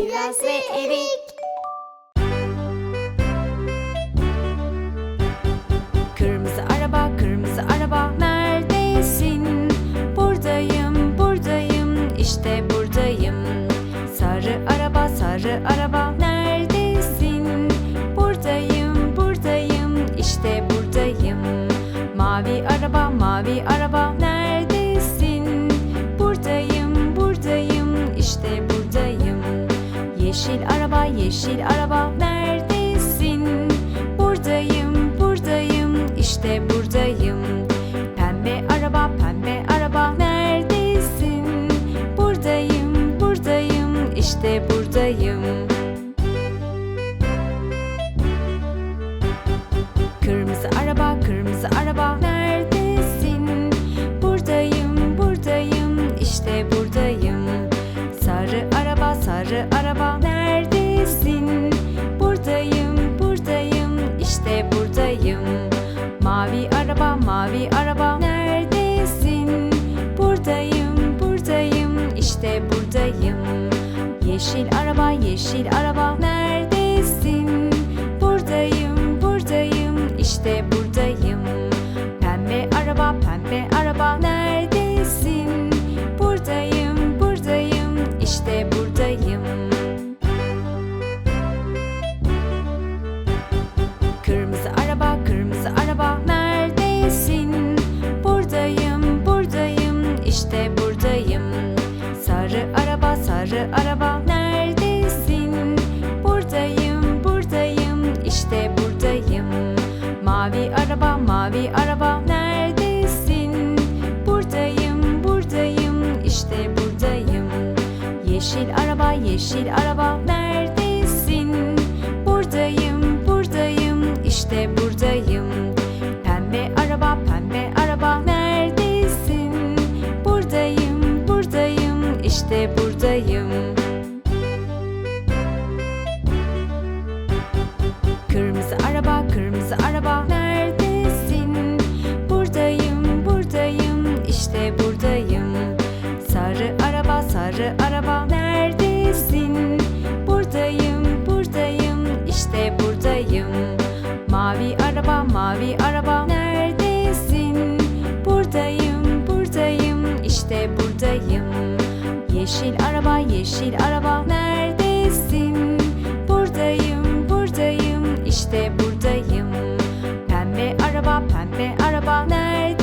Kiraz ve erik Kırmızı araba, kırmızı araba neredesin? Buradayım, buradayım, işte buradayım. Sarı araba, sarı araba neredesin? Buradayım, buradayım, işte buradayım. Mavi araba, mavi araba Yeşil araba, yeşil araba neredesin? Buradayım, buradayım, işte buradayım. Pembe araba, pembe araba neredesin? Buradayım, buradayım, işte buradayım. Kırmızı araba, kırmızı araba neredesin? Buradayım, buradayım, işte buradayım. Sarı araba, sarı araba mavi araba neredesin? Buradayım, buradayım, işte buradayım. Yeşil araba, yeşil araba sarı araba neredesin? Buradayım, buradayım, işte buradayım. Mavi araba, mavi araba neredesin? Buradayım, buradayım, işte buradayım. Yeşil araba, yeşil araba neredesin? Buradayım, buradayım, işte buradayım. İşte buradayım. Kırmızı araba, kırmızı araba neredesin? Buradayım, buradayım, işte buradayım. Sarı araba, sarı araba neredesin? Buradayım, buradayım, işte buradayım. Mavi araba, mavi araba neredesin? Buradayım, buradayım, işte buradayım. Yeşil araba, yeşil araba neredesin? Buradayım, buradayım, işte buradayım. Pembe araba, pembe araba neredesin?